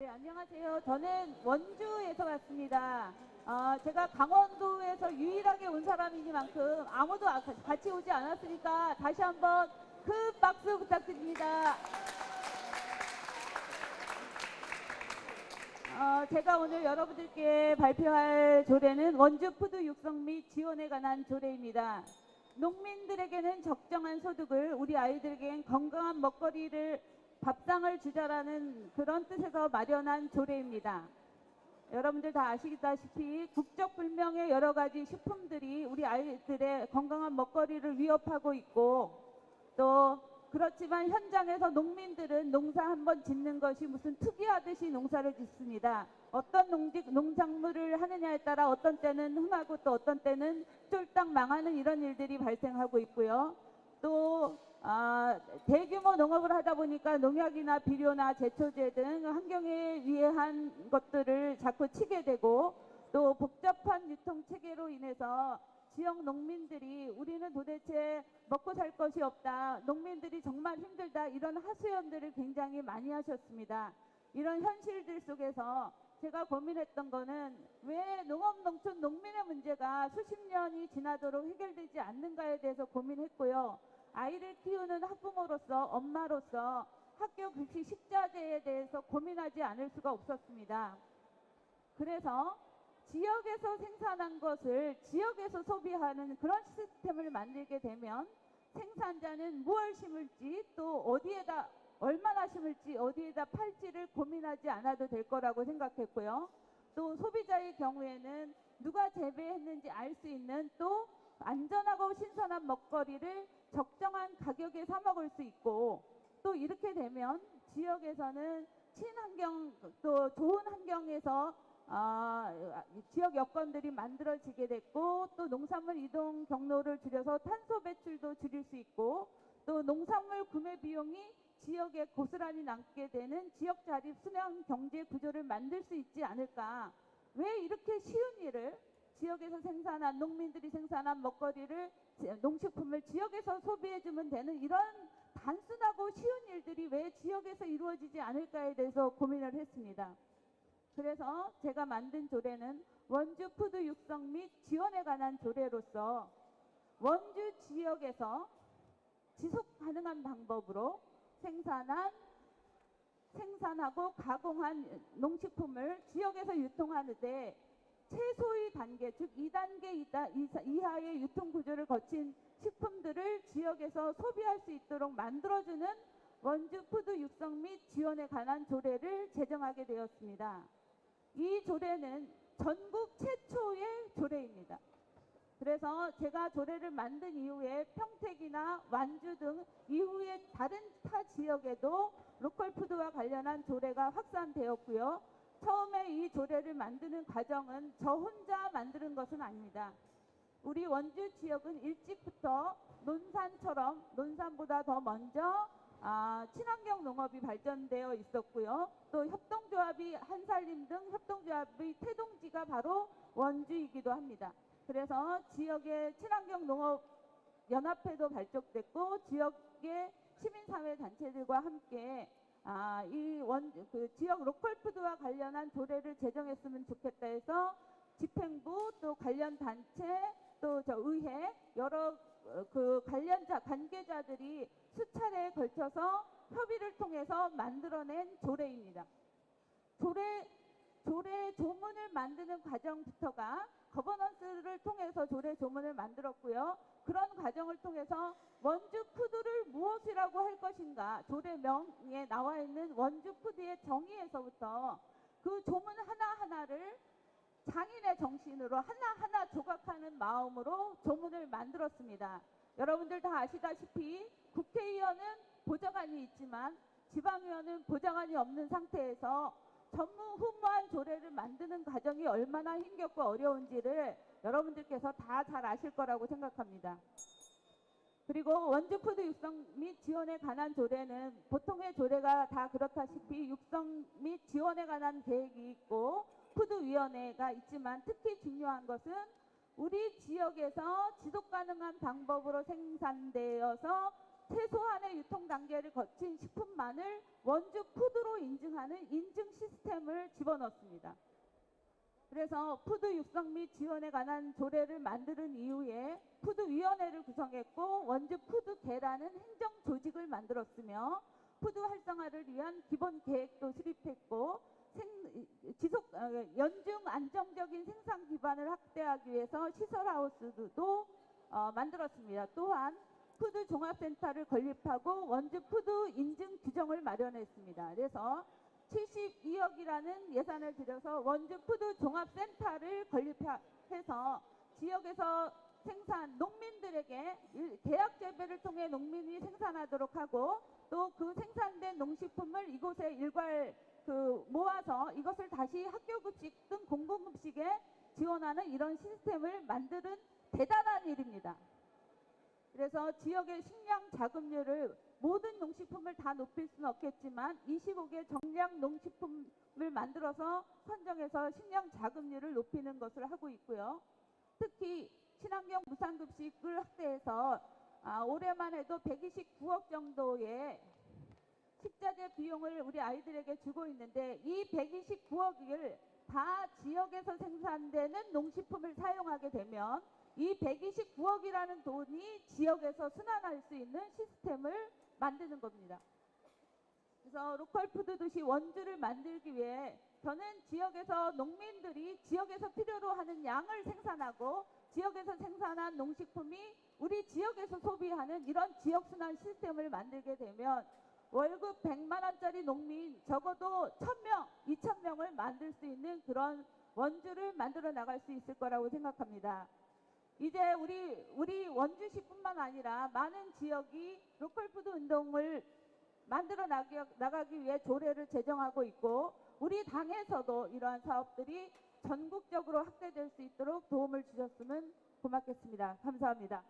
네, 안녕하세요. 저는 원주에서 왔습니다. 어, 제가 강원도에서 유일하게 온 사람이니만큼 아무도 아- 같이 오지 않았으니까 다시 한번 큰 박수 부탁드립니다. 어, 제가 오늘 여러분들께 발표할 조례는 원주 푸드 육성 및 지원에 관한 조례입니다. 농민들에게는 적정한 소득을, 우리 아이들에게는 건강한 먹거리를 밥상을 주자라는 그런 뜻에서 마련한 조례입니다. 여러분들 다 아시다시피 국적 불명의 여러 가지 식품들이 우리 아이들의 건강한 먹거리를 위협하고 있고 또 그렇지만 현장에서 농민들은 농사 한번 짓는 것이 무슨 특이하듯이 농사를 짓습니다. 어떤 농직, 농작물을 하느냐에 따라 어떤 때는 흥하고 또 어떤 때는 쫄딱 망하는 이런 일들이 발생하고 있고요. 또 아, 대규모 농업을 하다 보니까 농약이나 비료나 제초제 등 환경에 위해한 것들을 자꾸 치게 되고 또 복잡한 유통 체계로 인해서 지역 농민들이 우리는 도대체 먹고 살 것이 없다. 농민들이 정말 힘들다. 이런 하소연들을 굉장히 많이 하셨습니다. 이런 현실들 속에서 제가 고민했던 거는 왜 농업, 농촌, 농민의 문제가 수십 년이 지나도록 해결되지 않는가에 대해서 고민했고요. 아이를 키우는 학부모로서 엄마로서 학교 급식 식자재에 대해서 고민하지 않을 수가 없었습니다. 그래서 지역에서 생산한 것을 지역에서 소비하는 그런 시스템을 만들게 되면 생산자는 무엇을 심을지 또 어디에다 얼마나 심을지 어디에다 팔지를 고민하지 않아도 될 거라고 생각했고요. 또 소비자의 경우에는 누가 재배했는지 알 수 있는 또 안전하고 신선한 먹거리를 적정한 가격에 사 먹을 수 있고 또 이렇게 되면 지역에서는 친환경 또 좋은 환경에서 아, 지역 여건들이 만들어지게 됐고 또 농산물 이동 경로를 줄여서 탄소 배출도 줄일 수 있고 또 농산물 구매 비용이 지역에 고스란히 남게 되는 지역 자립 순환 경제 구조를 만들 수 있지 않을까? 왜 이렇게 쉬운 일을 지역에서 생산한 농민들이 생산한 먹거리를 지- 농식품을 지역에서 소비해 주면 되는 이런 단순하고 쉬운 일들이 왜 지역에서 이루어지지 않을까에 대해서 고민을 했습니다. 그래서 제가 만든 조례는 원주 푸드 육성 및 지원에 관한 조례로서 원주 지역에서 지속 가능한 방법으로 생산한 생산하고 가공한 농식품을 지역에서 유통하는데 최소의 단계 즉 2단계 이다, 이사- 이하의 유통 구조를 거친 식품들을 지역에서 소비할 수 있도록 만들어주는 원주 푸드 육성 및 지원에 관한 조례를 제정하게 되었습니다. 이 조례는 전국 최초의 조례입니다. 그래서 제가 조례를 만든 이후에 평택이나 완주 등 이후에 다른 타 지역에도 로컬 푸드와 관련한 조례가 확산되었고요. 처음에 이 조례를 만드는 과정은 저 혼자 만드는 것은 아닙니다. 우리 원주 지역은 일찍부터 논산처럼 논산보다 더 먼저 아, 친환경 농업이 발전되어 있었고요. 또 협동조합이 한살림 등 협동조합의 태동지가 바로 원주이기도 합니다. 그래서 지역의 친환경 농업 연합회도 발족됐고 지역의 시민사회 단체들과 함께 아, 이 원, 그 지역 로컬푸드와 관련한 조례를 제정했으면 좋겠다 해서 집행부 또 관련 단체 또 저 의회 여러 어, 그 관련자 관계자들이 수차례에 걸쳐서 협의를 통해서 만들어낸 조례입니다. 조례 조례 조문을 만드는 과정부터가 거버넌스를 통해서 조례 조문을 만들었고요. 그런 과정을 통해서 원주 푸드를 무엇이라고 할 것인가 조례명에 나와 있는 원주 푸드의 정의에서부터 그 조문 하나하나를 장인의 정신으로 하나하나 조각하는 마음으로 조문을 만들었습니다. 여러분들 다 아시다시피 국회의원은 보좌관이 있지만 지방의원은 보좌관이 없는 상태에서 전무 후무한 조례를 만드는 과정이 얼마나 힘겹고 어려운지를 여러분들께서 다 잘 아실 거라고 생각합니다. 그리고 원주푸드 육성 및 지원에 관한 조례는 보통의 조례가 다 그렇다시피 육성 및 지원에 관한 계획이 있고 푸드위원회가 있지만 특히 중요한 것은 우리 지역에서 지속 가능한 방법으로 생산되어서 최소한의 유통 단계를 거친 식품만을 원주 푸드로 인증하는 인증 시스템을 집어넣습니다. 그래서 푸드 육성 및 지원에 관한 조례를 만드는 이후에 푸드위원회를 구성했고 원주 푸드계라는 행정 조직을 만들었으며 푸드 활성화를 위한 기본 계획도 수립했고 생- 지속 어, 연중 안정적인 생산 기반을 확대하기 위해서 시설하우스도 어, 만들었습니다. 또한 푸드 종합센터를 건립하고 원주 푸드 인증 규정을 마련했습니다. 그래서 72억이라는 예산을 들여서 원주 푸드 종합센터를 건립해서 지역에서 생산 농민들에게 일- 계약 재배를 통해 농민이 생산하도록 하고 또 그 생산된 농식품을 이곳에 일괄 그 모아서 이것을 다시 학교 급식 등 공공 급식에 지원하는 이런 시스템을 만드는 대단한 일입니다. 그래서 지역의 식량 자급률을 모든 농식품을 다 높일 수는 없겠지만 25개 정량 농식품을 만들어서 선정해서 식량 자급률을 높이는 것을 하고 있고요. 특히 친환경 무상급식을 확대해서 아, 올해만 해도 129억 정도의 식자재 비용을 우리 아이들에게 주고 있는데 이 129억을 다 지역에서 생산되는 농식품을 사용하게 되면 이 129억이라는 돈이 지역에서 순환할 수 있는 시스템을 만드는 겁니다. 그래서 로컬 푸드 도시 원주를 만들기 위해 저는 지역에서 농민들이 지역에서 필요로 하는 양을 생산하고 지역에서 생산한 농식품이 우리 지역에서 소비하는 이런 지역 순환 시스템을 만들게 되면 월급 100만 원짜리 농민 적어도 1000명, 2000명을 만들 수 있는 그런 원주를 만들어 나갈 수 있을 거라고 생각합니다. 이제 우리 우리 원주시뿐만 아니라 많은 지역이 로컬 푸드 운동을 만들어 나가기 위해 조례를 제정하고 있고 우리 당에서도 이러한 사업들이 전국적으로 확대될 수 있도록 도움을 주셨으면 고맙겠습니다. 감사합니다.